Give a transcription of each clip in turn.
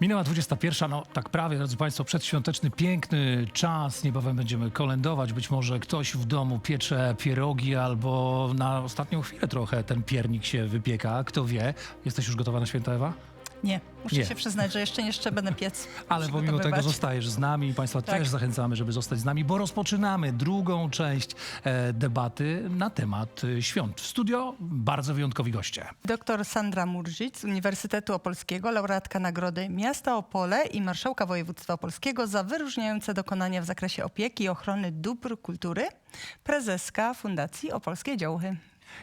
Minęła 21, no tak prawie, drodzy Państwo, przedświąteczny, piękny czas. Niebawem będziemy kolędować. Być może ktoś w domu piecze pierogi albo na ostatnią chwilę trochę ten piernik się wypieka. Kto wie? Jesteś już gotowa na święta, Ewa? Nie, muszę Nie. się przyznać, że jeszcze jeszcze będę piec. Ale pomimo tego zostajesz z nami. Państwa Tak. też zachęcamy, żeby zostać z nami, bo rozpoczynamy drugą część e, debaty na temat e, świąt. W studio bardzo wyjątkowi goście. Doktor Sandra Murzic z Uniwersytetu Opolskiego, laureatka Nagrody Miasta Opole i Marszałka Województwa Opolskiego za wyróżniające dokonania w zakresie opieki i ochrony dóbr kultury, prezeska Fundacji Opolskie Działchy.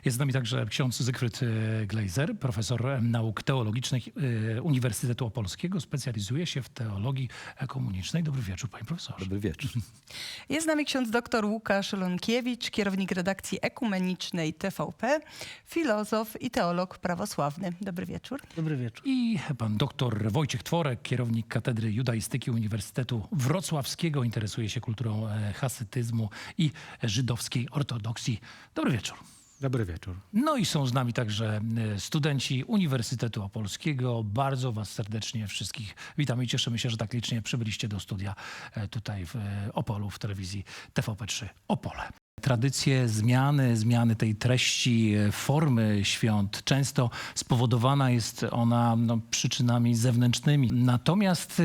Jest z nami także ksiądz Zygfryd e, Gleiser, profesor e, nauk teologicznych e, Uniwersytetu Opolskiego. Specjalizuje się w teologii komunicznej. Dobry wieczór, panie profesorze. Dobry wieczór. Jest z nami ksiądz dr Łukasz Lonkiewicz, kierownik redakcji ekumenicznej TVP, filozof i teolog prawosławny. Dobry wieczór. Dobry wieczór. I pan doktor Wojciech Tworek, kierownik Katedry Judaistyki Uniwersytetu Wrocławskiego. Interesuje się kulturą hasytyzmu i żydowskiej ortodoksji. Dobry wieczór. Dobry wieczór. No i są z nami także e, studenci Uniwersytetu Opolskiego. Bardzo Was serdecznie wszystkich witamy i cieszymy się, że tak licznie przybyliście do studia e, tutaj w e, Opolu, w telewizji TVP3 Opole. Tradycje zmiany, zmiany tej treści, formy świąt, często spowodowana jest ona no, przyczynami zewnętrznymi. Natomiast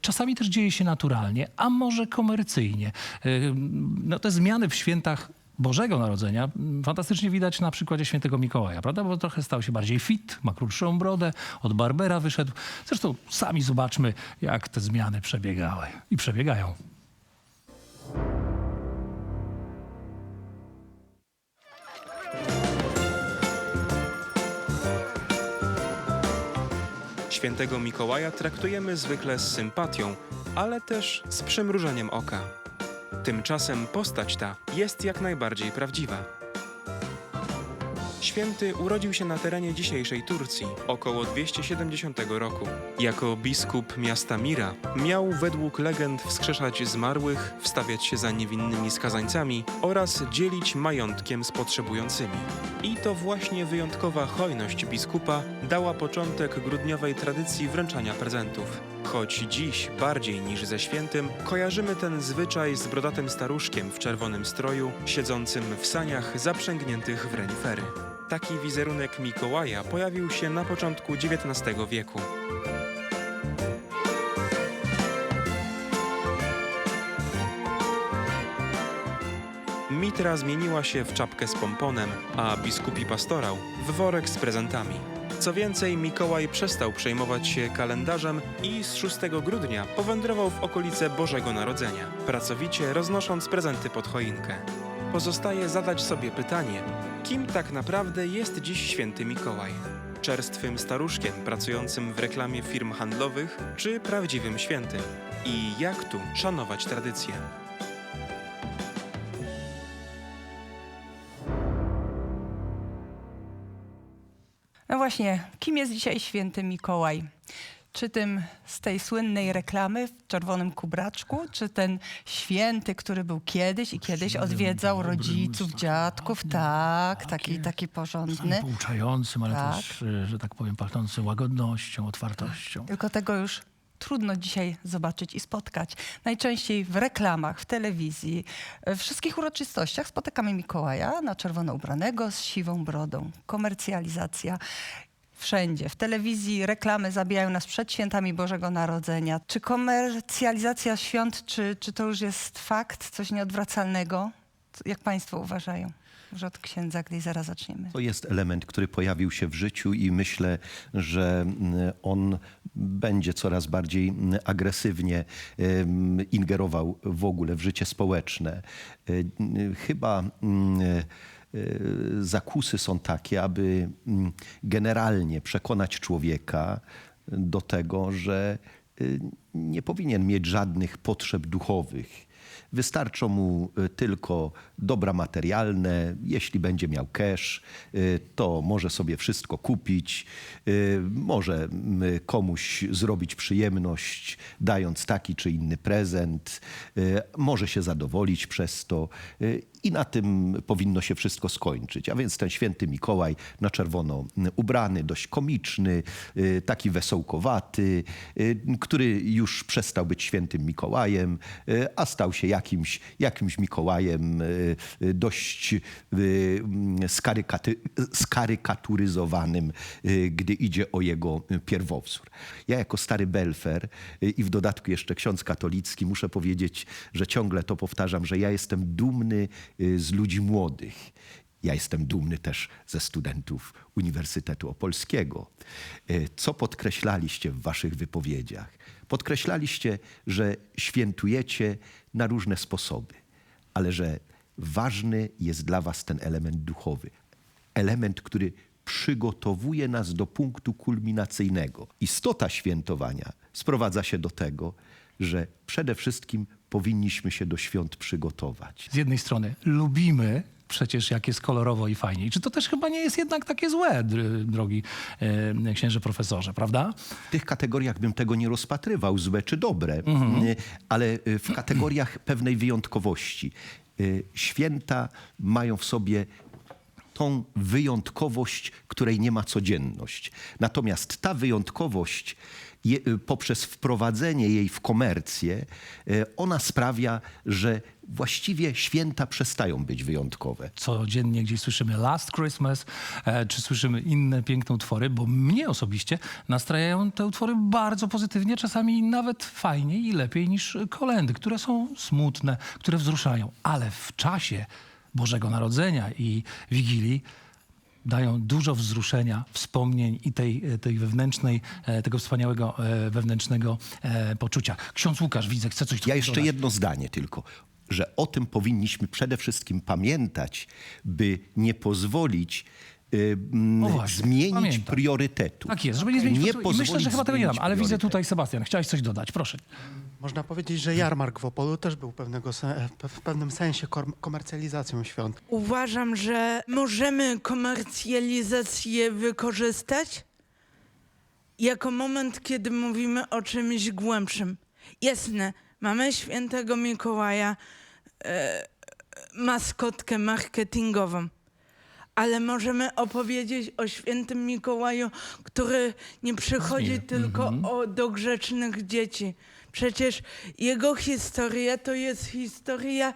czasami też dzieje się naturalnie, a może komercyjnie. No, te zmiany w świętach Bożego Narodzenia mm, fantastycznie widać na przykładzie świętego Mikołaja, prawda? Bo trochę stał się bardziej fit, ma krótszą brodę, od Barbera wyszedł. Zresztą sami zobaczmy, jak te zmiany przebiegały i przebiegają. Świętego Mikołaja traktujemy zwykle z sympatią, ale też z przymrużeniem oka. Tymczasem postać ta jest jak najbardziej prawdziwa. Święty urodził się na terenie dzisiejszej Turcji około 270 roku. Jako biskup miasta Mira miał według legend wskrzeszać zmarłych, wstawiać się za niewinnymi skazańcami oraz dzielić majątkiem z potrzebującymi. I to właśnie wyjątkowa hojność biskupa dała początek grudniowej tradycji wręczania prezentów. Choć dziś bardziej niż ze świętym kojarzymy ten zwyczaj z brodatym staruszkiem w czerwonym stroju, siedzącym w saniach zaprzęgniętych w renifery. Taki wizerunek Mikołaja pojawił się na początku XIX wieku. Mitra zmieniła się w czapkę z pomponem, a biskupi pastorał w worek z prezentami. Co więcej, Mikołaj przestał przejmować się kalendarzem i z 6 grudnia powędrował w okolice Bożego Narodzenia, pracowicie roznosząc prezenty pod choinkę. Pozostaje zadać sobie pytanie, kim tak naprawdę jest dziś święty Mikołaj? Czerstwym staruszkiem pracującym w reklamie firm handlowych, czy prawdziwym świętym? I jak tu szanować tradycję? Właśnie, kim jest dzisiaj święty Mikołaj? Czy tym z tej słynnej reklamy w czerwonym kubraczku, czy ten święty, który był kiedyś i kiedyś odwiedzał rodziców, dziadków, ładnym, tak, taki, taki porządny. Pouczającym, ale Tak. też, e, że tak powiem, pachnącym łagodnością, otwartością. Tylko tego już trudno dzisiaj zobaczyć i spotkać. Najczęściej w reklamach, w telewizji, we wszystkich uroczystościach spotykamy Mikołaja na czerwono ubranego z siwą brodą. Komercjalizacja. Wszędzie. W telewizji reklamy zabijają nas przed świętami Bożego Narodzenia. Czy komercjalizacja świąt, czy, czy to już jest fakt, coś nieodwracalnego? Jak Państwo uważają? Może od księdza Glizera zaczniemy. To jest element, który pojawił się w życiu i myślę, że mm, on będzie coraz bardziej mm, agresywnie em, ingerował w ogóle w życie społeczne. Y, y, Chyba mm, y, zakusy są takie, aby mm, generalnie przekonać człowieka do tego, że nie powinien mieć żadnych potrzeb duchowych. Wystarczą mu y, tylko dobra materialne. Jeśli będzie miał cash, y, to może sobie wszystko kupić, y, może komuś zrobić przyjemność, dając taki czy inny prezent, może się zadowolić przez to. I na tym powinno się wszystko skończyć. A więc ten święty Mikołaj na czerwono ubrany, dość komiczny, y, taki wesołkowaty, y, który już przestał być świętym Mikołajem, y, a stał się jakimś, jakimś Mikołajem dość mm, skarykaty, skarykaturyzowanym, gdy idzie o jego pierwowzór. Ja jako stary belfer i w dodatku jeszcze ksiądz katolicki muszę powiedzieć, że ciągle to powtarzam, że ja jestem dumny z ludzi młodych. Ja jestem dumny też ze studentów Uniwersytetu Opolskiego. Y, Co podkreślaliście w waszych wypowiedziach? Podkreślaliście, że świętujecie na różne sposoby, ale że ważny jest dla was ten element duchowy. Element, który przygotowuje nas do punktu kulminacyjnego. Istota świętowania sprowadza się do tego, że przede wszystkim powinniśmy się do świąt przygotować. Z jednej strony lubimy przecież jak jest kolorowo i fajnie. I czy to też chyba nie jest jednak takie złe, dr- drogi e, księże profesorze, prawda? W tych kategoriach bym tego nie rozpatrywał, złe czy dobre, y, ale y, w kategoriach pewnej wyjątkowości. Y, Święta mają w sobie tą wyjątkowość, której nie ma codzienność. Natomiast ta wyjątkowość je, y, poprzez wprowadzenie jej w komercję, y, ona sprawia, że właściwie święta przestają być wyjątkowe. codziennie gdzieś słyszymy Last Christmas, e, czy słyszymy inne piękne utwory, bo mnie osobiście nastrajają te utwory bardzo pozytywnie, czasami nawet fajniej i lepiej niż kolendy, które są smutne, które wzruszają, ale w czasie Bożego Narodzenia i Wigilii dają dużo wzruszenia, wspomnień i tej, tej wewnętrznej, e, tego wspaniałego e, wewnętrznego e, poczucia. Ksiądz Łukasz, widzę, chce coś Ja jeszcze dodać. jedno zdanie tylko, że o tym powinniśmy przede wszystkim pamiętać, by nie pozwolić zmienić pamiętam. priorytetu. Tak jest, żeby nie zmienić. Nie I myślę, że pozwolić chyba tego nie dam, ale widzę tutaj Sebastian. Chciałeś coś dodać, proszę. Można powiedzieć, że jarmark w Opolu też był pewnego se- w pewnym sensie kom- komercjalizacją świąt. Uważam, że możemy komercjalizację wykorzystać jako moment, kiedy mówimy o czymś głębszym. Jasne, mamy świętego Mikołaja, e, maskotkę marketingową, ale możemy opowiedzieć o świętym Mikołaju, który nie przychodzi Miły. tylko o, do grzecznych dzieci. Przecież jego historia to jest historia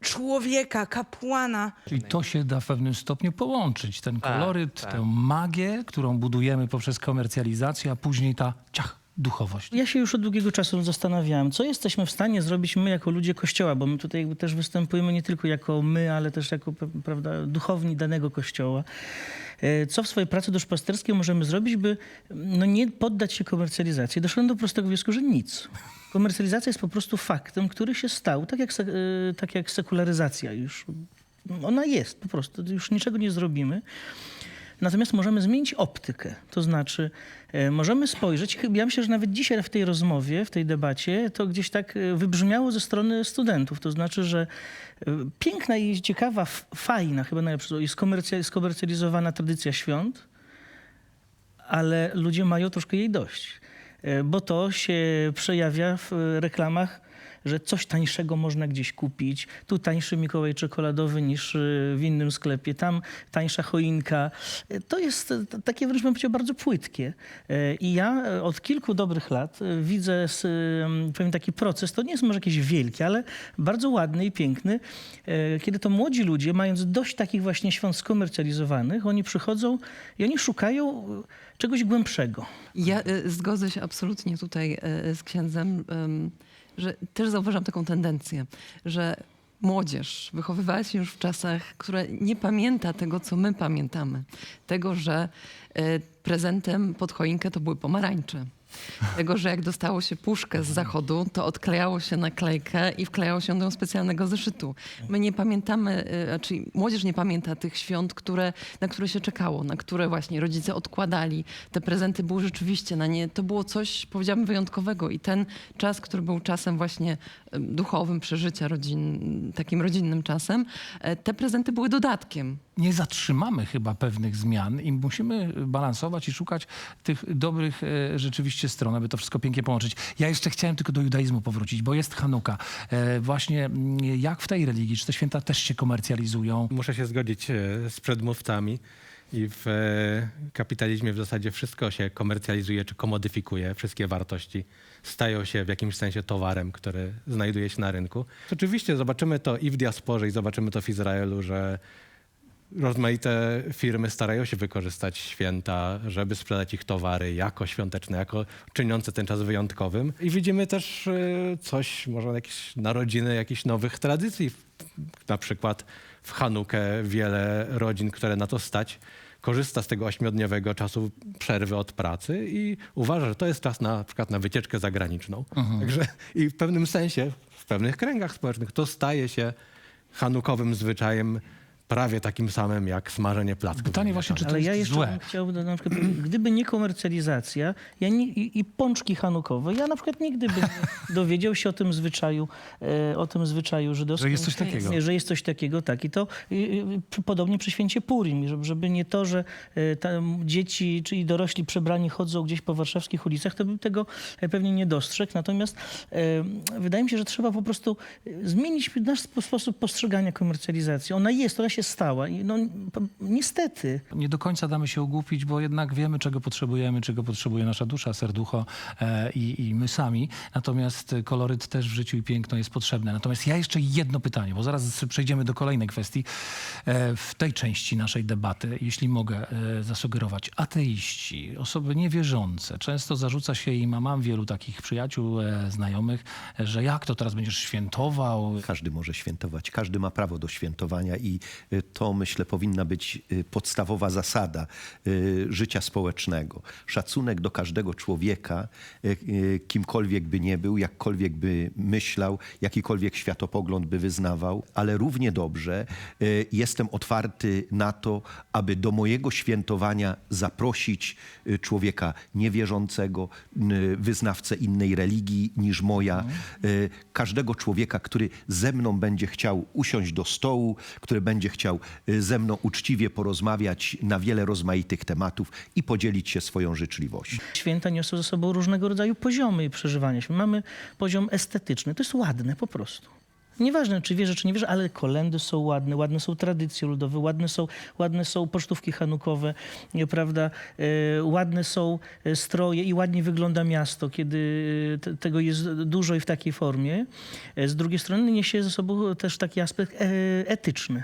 człowieka, kapłana. Czyli to się da w pewnym stopniu połączyć. Ten koloryt, tę magię, którą budujemy poprzez komercjalizację, a później ta ciach, duchowość. Ja się już od długiego czasu zastanawiałem, co jesteśmy w stanie zrobić my jako ludzie Kościoła, bo my tutaj jakby też występujemy nie tylko jako my, ale też jako prawda, duchowni danego Kościoła. E, Co w swojej pracy duszpasterskiej możemy zrobić, by no, nie poddać się komercjalizacji? Doszedłem do prostego wniosku, że nic. Komercjalizacja jest po prostu faktem, który się stał, tak jak, e, tak jak sekularyzacja już. Ona jest po prostu, już niczego nie zrobimy. Natomiast możemy zmienić optykę. To znaczy, e, możemy spojrzeć, ja myślę, że nawet dzisiaj w tej rozmowie, w tej debacie, to gdzieś tak e, wybrzmiało ze strony studentów. To znaczy, że e, piękna i ciekawa, fajna, chyba najlepsze, jest komercja- skomercjalizowana tradycja świąt, ale ludzie mają troszkę jej dość. Bo to się przejawia w reklamach, że coś tańszego można gdzieś kupić. Tu tańszy Mikołaj czekoladowy niż e, w innym sklepie, tam tańsza choinka. E, To jest t- takie wręcz bym powiedział bardzo płytkie. I ja od kilku dobrych lat widzę pewien taki proces, to nie jest może jakieś wielkie, ale bardzo ładny i piękny, kiedy to młodzi ludzie, mając dość takich właśnie świąt skomercjalizowanych, oni przychodzą i oni szukają czegoś głębszego. Ja y, zgodzę się absolutnie tutaj y, z księdzem, że też zauważam taką tendencję, że młodzież wychowywała się już w czasach, które nie pamięta tego, co my pamiętamy. Tego, że y, prezentem pod choinkę to były pomarańcze. Tego, że jak dostało się puszkę z zachodu, to odklejało się naklejkę i wklejało się do specjalnego zeszytu. My nie pamiętamy, y, czyli młodzież nie pamięta tych świąt, które, na które się czekało, na które właśnie rodzice odkładali. Te prezenty były rzeczywiście na nie, to było coś, powiedziałabym, wyjątkowego i ten czas, który był czasem właśnie duchowym przeżycia, rodzin, takim rodzinnym czasem, e, te prezenty były dodatkiem. nie zatrzymamy chyba pewnych zmian i musimy balansować i szukać tych dobrych e, rzeczywiście znaleźliście stronę, by to wszystko pięknie połączyć. Ja jeszcze chciałem tylko do judaizmu powrócić, bo jest Hanuka. E, właśnie mm, jak w tej religii, czy te święta też się komercjalizują? Muszę się zgodzić e, z przedmówcami. I w e, kapitalizmie w zasadzie wszystko się komercjalizuje czy komodyfikuje. Wszystkie wartości stają się w jakimś sensie towarem, który znajduje się na rynku. Oczywiście zobaczymy to i w diasporze, i zobaczymy to w Izraelu, że rozmaite firmy starają się wykorzystać święta, żeby sprzedać ich towary jako świąteczne, jako czyniące ten czas wyjątkowym. I widzimy też e, coś, może jakieś narodziny, jakichś nowych tradycji. Na przykład w Hanukę wiele rodzin, które na to stać, korzysta z tego ośmiodniowego czasu przerwy od pracy i uważa, że to jest czas na, na przykład na wycieczkę zagraniczną. Także i w pewnym sensie, w pewnych kręgach społecznych to staje się hanukowym zwyczajem prawie takim samym jak smażenie placków. Pytanie właśnie, czy to Ale jest ja jeszcze złe? bym chciał na przykład, gdyby nie komercjalizacja ja nie, i, i pączki hanukowe, ja na przykład nigdy bym nie dowiedział się o tym zwyczaju, e, o tym zwyczaju żydowskim. Że jest coś takiego. Że jest coś takiego, tak. I to y, y, podobnie przy święcie Purim, żeby, żeby nie to, że e, tam dzieci czy i dorośli przebrani chodzą gdzieś po warszawskich ulicach, to bym tego e, pewnie nie dostrzegł. Natomiast e, wydaje mi się, że trzeba po prostu e, zmienić nasz spo- sposób postrzegania komercjalizacji. Ona jest, ona się stała. I no, niestety. Nie do końca damy się ogłupić, bo jednak wiemy, czego potrzebujemy, czego potrzebuje nasza dusza, serducho e, i, i my sami. Natomiast e, koloryt też w życiu i piękno jest potrzebne. Natomiast ja jeszcze jedno pytanie, bo zaraz przejdziemy do kolejnej kwestii. E, w tej części naszej debaty, jeśli mogę e, zasugerować, ateiści, osoby niewierzące, często zarzuca się im, a mam wielu takich przyjaciół, e, znajomych, e, że jak to teraz będziesz świętował, Każdy może świętować, każdy ma prawo do świętowania i to myślę powinna być y, podstawowa zasada y, życia społecznego. Szacunek do każdego człowieka, y, y, kimkolwiek by nie był, jakkolwiek by myślał, jakikolwiek światopogląd by wyznawał, ale równie dobrze y, jestem otwarty na to, aby do mojego świętowania zaprosić y, człowieka niewierzącego, y, wyznawcę innej religii niż moja, y, każdego człowieka, który ze mną będzie chciał usiąść do stołu, który będzie chciał y, ze mną uczciwie porozmawiać na wiele rozmaitych tematów i podzielić się swoją życzliwością. Święta niosą ze sobą różnego rodzaju poziomy przeżywania. Mamy poziom estetyczny, to jest ładne po prostu. Nieważne, czy wierzę, czy nie wierzę, ale kolendy są ładne, ładne są tradycje ludowe, ładne są, ładne są pocztówki hanukowe, prawda? E, ładne są e, stroje i ładnie wygląda miasto, kiedy e, te, tego jest dużo i w takiej formie. Z drugiej strony niesie ze sobą też taki aspekt etyczny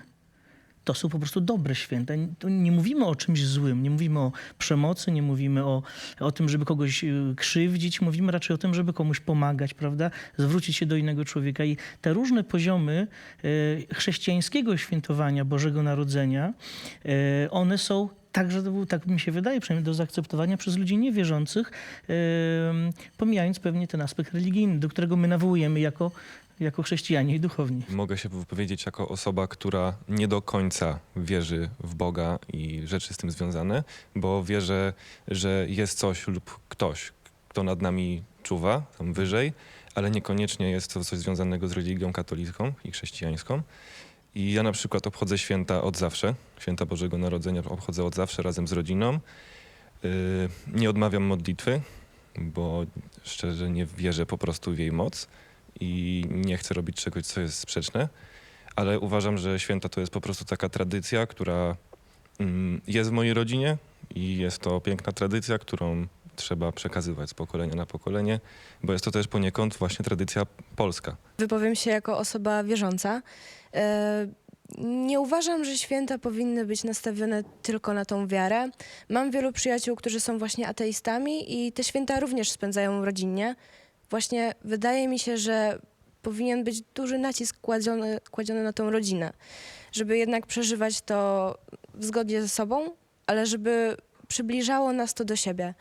to są po prostu dobre święta. Nie mówimy o czymś złym, nie mówimy o przemocy, nie mówimy o, o tym, żeby kogoś y, krzywdzić, mówimy raczej o tym, żeby komuś pomagać, prawda? Zwrócić się do innego człowieka. I te różne poziomy y, chrześcijańskiego świętowania Bożego Narodzenia, y, one są także, tak mi się wydaje, przynajmniej do zaakceptowania przez ludzi niewierzących, pomijając pewnie ten aspekt religijny, do którego my nawołujemy jako, jako chrześcijanie i duchowni. Mogę się wypowiedzieć jako osoba, która nie do końca wierzy w Boga i rzeczy z tym związane, bo wierzę, że jest coś lub ktoś, kto nad nami czuwa, tam wyżej, ale niekoniecznie jest to coś związanego z religią katolicką i chrześcijańską. I ja na przykład obchodzę święta od zawsze, święta Bożego Narodzenia obchodzę od zawsze razem z rodziną. Yy, Nie odmawiam modlitwy, bo szczerze nie wierzę po prostu w jej moc i nie chcę robić czegoś, co jest sprzeczne, ale uważam, że święta to jest po prostu taka tradycja, która mm, jest w mojej rodzinie i jest to piękna tradycja, którą trzeba przekazywać z pokolenia na pokolenie, bo jest to też poniekąd właśnie tradycja polska. Wypowiem się jako osoba wierząca. E, Nie uważam, że święta powinny być nastawione tylko na tą wiarę. Mam wielu przyjaciół, którzy są właśnie ateistami i te święta również spędzają rodzinnie. Właśnie wydaje mi się, że powinien być duży nacisk kładziony, kładziony na tą rodzinę, żeby jednak przeżywać to w zgodzie ze sobą, ale żeby przybliżało nas to do siebie.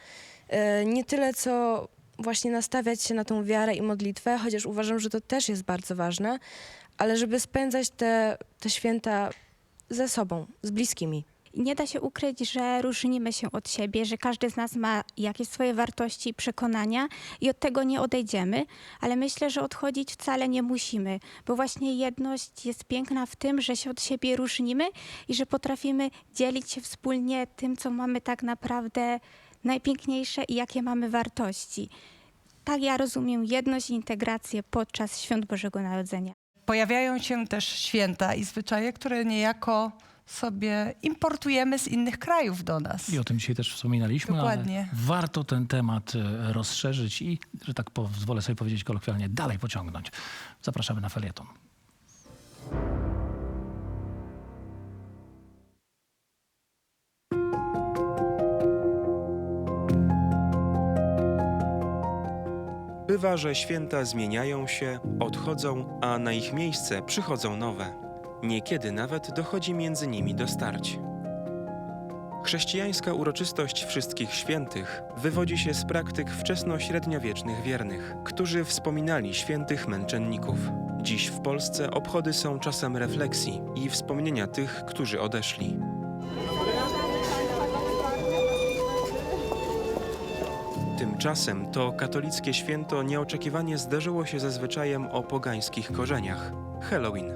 E, Nie tyle co właśnie nastawiać się na tą wiarę i modlitwę, chociaż uważam, że to też jest bardzo ważne, ale żeby spędzać te, te święta ze sobą, z bliskimi. Nie da się ukryć, że różnimy się od siebie, że każdy z nas ma jakieś swoje wartości i przekonania i od tego nie odejdziemy, ale myślę, że odchodzić wcale nie musimy, bo właśnie jedność jest piękna w tym, że się od siebie różnimy i że potrafimy dzielić się wspólnie tym, co mamy tak naprawdę najpiękniejsze i jakie mamy wartości. Tak ja rozumiem jedność i integrację podczas świąt Bożego Narodzenia. Pojawiają się też święta i zwyczaje, które niejako sobie importujemy z innych krajów do nas. I o tym dzisiaj też wspominaliśmy, Dokładnie. ale warto ten temat e, rozszerzyć i, że tak pozwolę sobie powiedzieć kolokwialnie, dalej pociągnąć. Zapraszamy na felieton. Bywa, że święta zmieniają się, odchodzą, a na ich miejsce przychodzą nowe. Niekiedy nawet dochodzi między nimi do starć. Chrześcijańska uroczystość Wszystkich Świętych wywodzi się z praktyk wczesnośredniowiecznych wiernych, którzy wspominali świętych męczenników. Dziś w Polsce obchody są czasem refleksji i wspomnienia tych, którzy odeszli. Tymczasem to katolickie święto nieoczekiwanie zderzyło się ze zwyczajem o pogańskich korzeniach Halloween.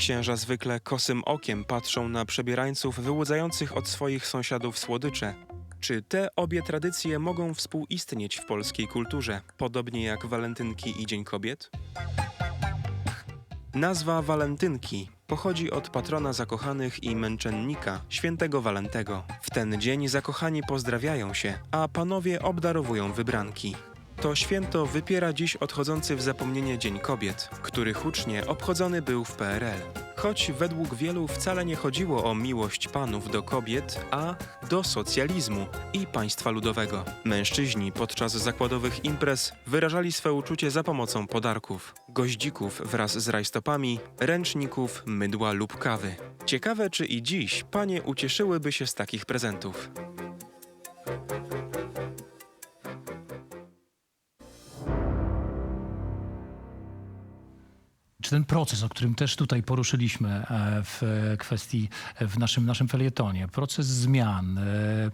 Księża zwykle kosym okiem patrzą na przebierańców wyłudzających od swoich sąsiadów słodycze. Czy te obie tradycje mogą współistnieć w polskiej kulturze, podobnie jak walentynki i Dzień Kobiet? Nazwa walentynki pochodzi od patrona zakochanych i męczennika, świętego Walentego. W ten dzień zakochani pozdrawiają się, a panowie obdarowują wybranki. To święto wypiera dziś odchodzący w zapomnienie Dzień Kobiet, który hucznie obchodzony był w PRL. Choć według wielu wcale nie chodziło o miłość panów do kobiet, a do socjalizmu i państwa ludowego. Mężczyźni podczas zakładowych imprez wyrażali swe uczucie za pomocą podarków, goździków wraz z rajstopami, ręczników, mydła lub kawy. Ciekawe, czy i dziś panie ucieszyłyby się z takich prezentów. Czy ten proces, o którym też tutaj poruszyliśmy e, w kwestii, w naszym, naszym felietonie, proces zmian, e,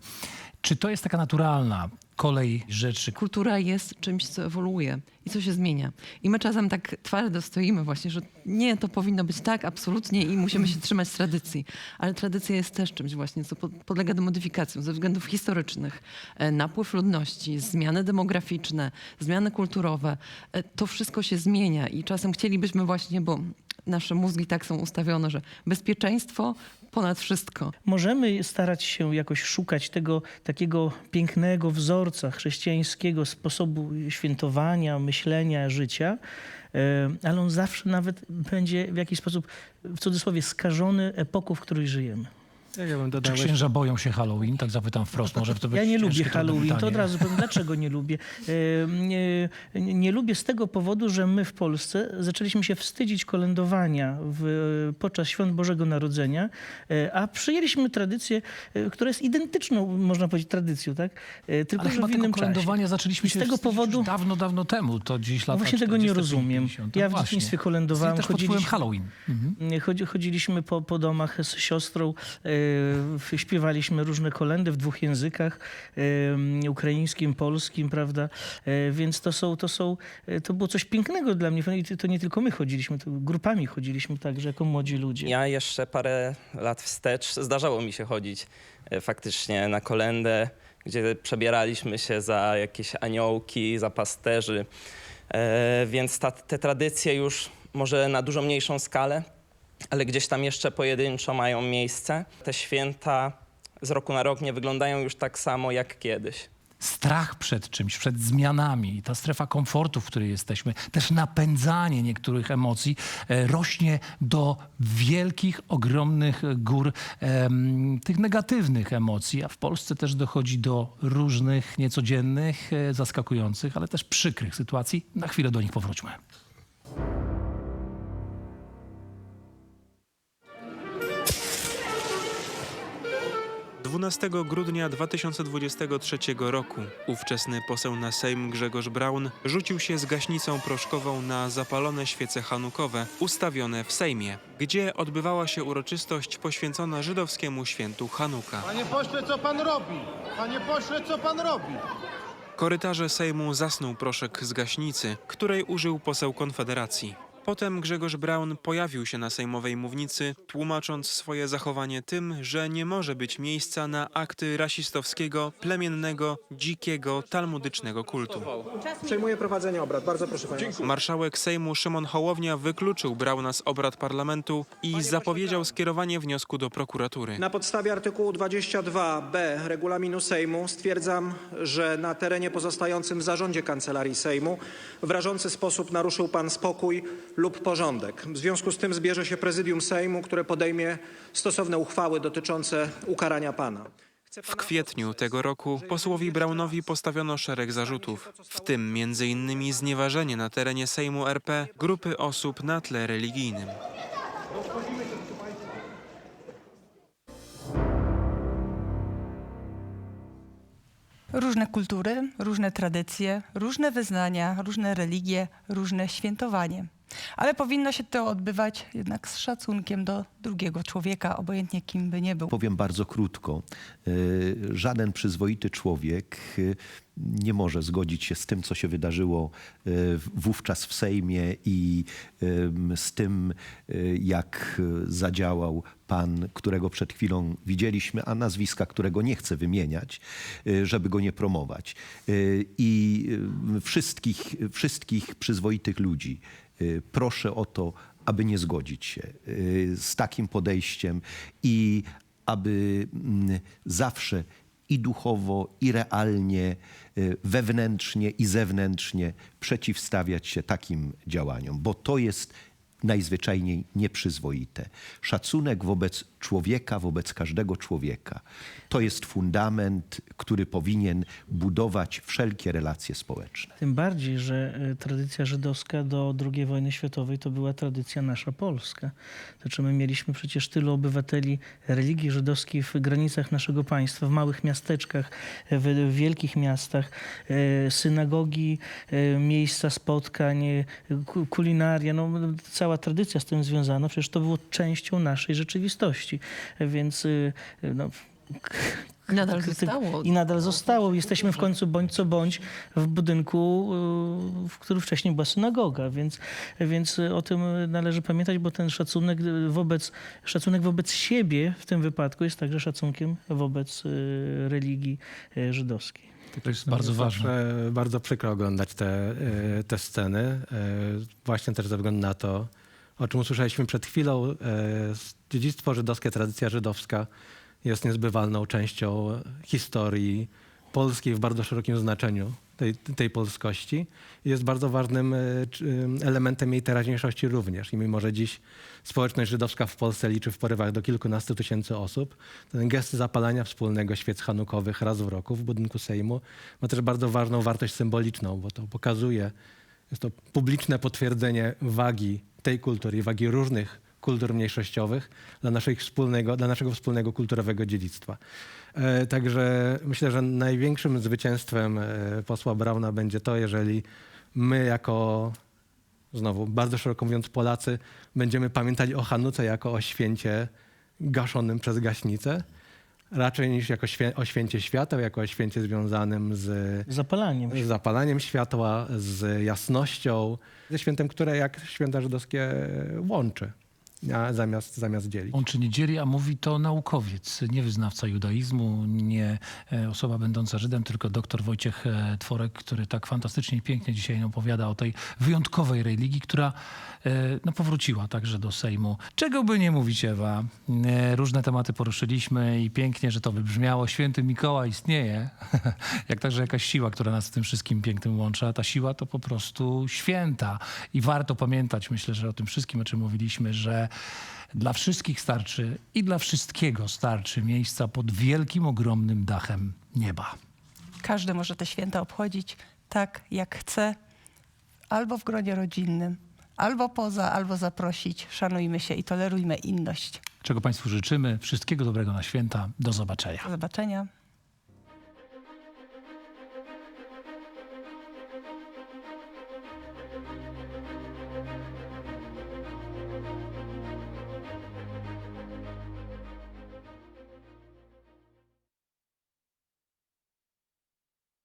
czy to jest taka naturalna kolej rzeczy? Kultura jest czymś, co ewoluuje i co się zmienia. I my czasem tak twardo stoimy właśnie, że nie, to powinno być tak absolutnie i musimy się trzymać tradycji. Ale tradycja jest też czymś właśnie, co po- podlega modyfikacjom ze względów historycznych. E, Napływ ludności, zmiany demograficzne, zmiany kulturowe. E, To wszystko się zmienia i czasem chcielibyśmy właśnie, bo nasze mózgi tak są ustawione, że bezpieczeństwo ponad wszystko. Możemy starać się jakoś szukać tego takiego pięknego wzorca chrześcijańskiego sposobu świętowania, myślenia, życia, e, ale on zawsze nawet będzie w jakiś sposób, w cudzysłowie, skażony epoką, w której żyjemy. Ja bym Czy dodał księża boją się Halloween? Tak zapytam wprost. Może to być Ja nie ciężkie, lubię trudne Halloween, to pytanie. od razu powiem, dlaczego nie lubię. E, Nie, nie lubię z tego powodu, że my w Polsce zaczęliśmy się wstydzić kolędowania w, podczas Świąt Bożego Narodzenia, e, a przyjęliśmy tradycję, e, która jest identyczną, można powiedzieć, tradycją, tak? Tylko, Ale że chyba w tego innym czasie. kolędowania zaczęliśmy I z się tego wstydzić powodu- już dawno, dawno temu. To dziś No lata właśnie tego nie 40, rozumiem. 50. Ja w Właśnie. dzieciństwie kolędowałem, Czyli też pod wpływem chodziliśmy- Halloween. Mhm. Chodzi, chodziliśmy po, po domach z siostrą, e, śpiewaliśmy różne kolendy w dwóch językach, e, ukraińskim, polskim, prawda? E, więc to są, to są, to było coś pięknego dla mnie. I to nie tylko my chodziliśmy, to grupami chodziliśmy także jako młodzi ludzie. Ja jeszcze parę lat wstecz zdarzało mi się chodzić faktycznie na kolendę, gdzie przebieraliśmy się za jakieś aniołki, za pasterzy. Więc ta, te tradycje już może na dużo mniejszą skalę, ale gdzieś tam jeszcze pojedynczo mają miejsce. Te święta z roku na rok nie wyglądają już tak samo jak kiedyś. strach przed czymś, przed zmianami, ta strefa komfortu, w której jesteśmy, też napędzanie niektórych emocji e, rośnie do wielkich, ogromnych gór em, tych negatywnych emocji, a w Polsce też dochodzi do różnych niecodziennych, e, zaskakujących, ale też przykrych sytuacji. Na chwilę do nich powróćmy. Dwunastego grudnia 2023 roku ówczesny poseł na Sejm Grzegorz Braun rzucił się z gaśnicą proszkową na zapalone świece hanukowe ustawione w Sejmie, gdzie odbywała się uroczystość poświęcona żydowskiemu świętu Hanuka. Panie pośle, co pan robi? Panie pośle, co pan robi? Korytarze Sejmu zasnął proszek z gaśnicy, której użył poseł Konfederacji. Potem Grzegorz Braun pojawił się na sejmowej mównicy, tłumacząc swoje zachowanie tym, że nie może być miejsca na akty rasistowskiego, plemiennego, dzikiego, talmudycznego kultu. Przejmuję prowadzenie obrad. Bardzo proszę panią. Marszałek Sejmu Szymon Hołownia wykluczył Brauna z obrad parlamentu i zapowiedział skierowanie wniosku do prokuratury. Na podstawie artykułu 22b regulaminu Sejmu stwierdzam, że na terenie pozostającym w zarządzie Kancelarii Sejmu w rażący sposób naruszył pan spokój lub porządek. W związku z tym zbierze się prezydium Sejmu, które podejmie stosowne uchwały dotyczące ukarania pana. W kwietniu tego roku posłowi Braunowi postawiono szereg zarzutów, w tym m.in. znieważenie na terenie Sejmu RP grupy osób na tle religijnym. Różne kultury, różne tradycje, różne wyznania, różne religie, różne świętowanie. Ale powinno się to odbywać jednak z szacunkiem do drugiego człowieka, obojętnie kim by nie był. Powiem bardzo krótko. Y, Żaden przyzwoity człowiek y, nie może zgodzić się z tym, co się wydarzyło y, wówczas w Sejmie i z tym, jak zadziałał pan, którego przed chwilą widzieliśmy, a nazwiska, którego nie chcę wymieniać, żeby go nie promować. I wszystkich, wszystkich przyzwoitych ludzi proszę o to, aby nie zgodzić się y, z takim podejściem i aby mm, zawsze i duchowo, i realnie, y, wewnętrznie i zewnętrznie przeciwstawiać się takim działaniom, bo to jest najzwyczajniej nieprzyzwoite. Szacunek wobec człowieka, wobec każdego człowieka, to jest fundament, który powinien budować wszelkie relacje społeczne. Tym bardziej, że e, tradycja żydowska do II wojny światowej to była tradycja nasza polska. To czy my mieliśmy przecież tylu obywateli religii żydowskiej w granicach naszego państwa, w małych miasteczkach, w, wielkich miastach, e, synagogi, e, miejsca spotkań, ku- kulinaria, no, cała tradycja z tym związana, przecież to było częścią naszej rzeczywistości. Więc e, no, Nadal Krytyk- zostało. I nadal zostało. Jesteśmy w końcu bądź co bądź w budynku, y, w którym wcześniej była synagoga, więc, więc o tym należy pamiętać, bo ten szacunek wobec, szacunek wobec siebie w tym wypadku jest także szacunkiem wobec y, religii y, żydowskiej. To jest bardzo ważne. Bardzo przykro oglądać te, e, te sceny, e, właśnie też ze względu na to, o czym usłyszeliśmy przed chwilą. e, Dziedzictwo żydowskie, tradycja żydowska jest niezbywalną częścią historii polskiej w bardzo szerokim znaczeniu tej, tej polskości. Jest bardzo ważnym e, elementem jej teraźniejszości również. I mimo, że dziś społeczność żydowska w Polsce liczy w porywach do kilkunastu tysięcy osób, ten gest zapalania wspólnego świec hanukowych raz w roku w budynku Sejmu ma też bardzo ważną wartość symboliczną, bo to pokazuje, jest to publiczne potwierdzenie wagi tej kultury wagi różnych kultur mniejszościowych dla, naszego wspólnego, dla naszego wspólnego kulturowego dziedzictwa. E, Także myślę, że największym zwycięstwem e, posła Brauna będzie to, jeżeli my jako, znowu bardzo szeroko mówiąc Polacy, będziemy pamiętali o Hanuce jako o święcie gaszonym przez gaśnicę, raczej niż jako świę, o święcie świateł, jako o święcie związanym z Zapalaniem. z zapalaniem światła, z jasnością, ze świętem, które jak święta żydowskie łączy, a zamiast, zamiast dzielić. On czy nie dzieli, a mówi to naukowiec, nie wyznawca judaizmu, nie e, osoba będąca Żydem, tylko doktor Wojciech e, Tworek, który tak fantastycznie i pięknie dzisiaj opowiada o tej wyjątkowej religii, która no, powróciła także do Sejmu. Czego by nie mówić, Ewa? E, Różne tematy poruszyliśmy i pięknie, że to wybrzmiało. Święty Mikołaj istnieje, jak także jakaś siła, która nas w tym wszystkim pięknym łączy. A ta siła to po prostu święta. I warto pamiętać, myślę, że o tym wszystkim, o czym mówiliśmy, że dla wszystkich starczy i dla wszystkiego starczy miejsca pod wielkim, ogromnym dachem nieba. Każdy może te święta obchodzić tak, jak chce, albo w gronie rodzinnym, albo poza, albo zaprosić. Szanujmy się i tolerujmy inność. Czego Państwu życzymy. Wszystkiego dobrego na święta. Do zobaczenia. Do zobaczenia.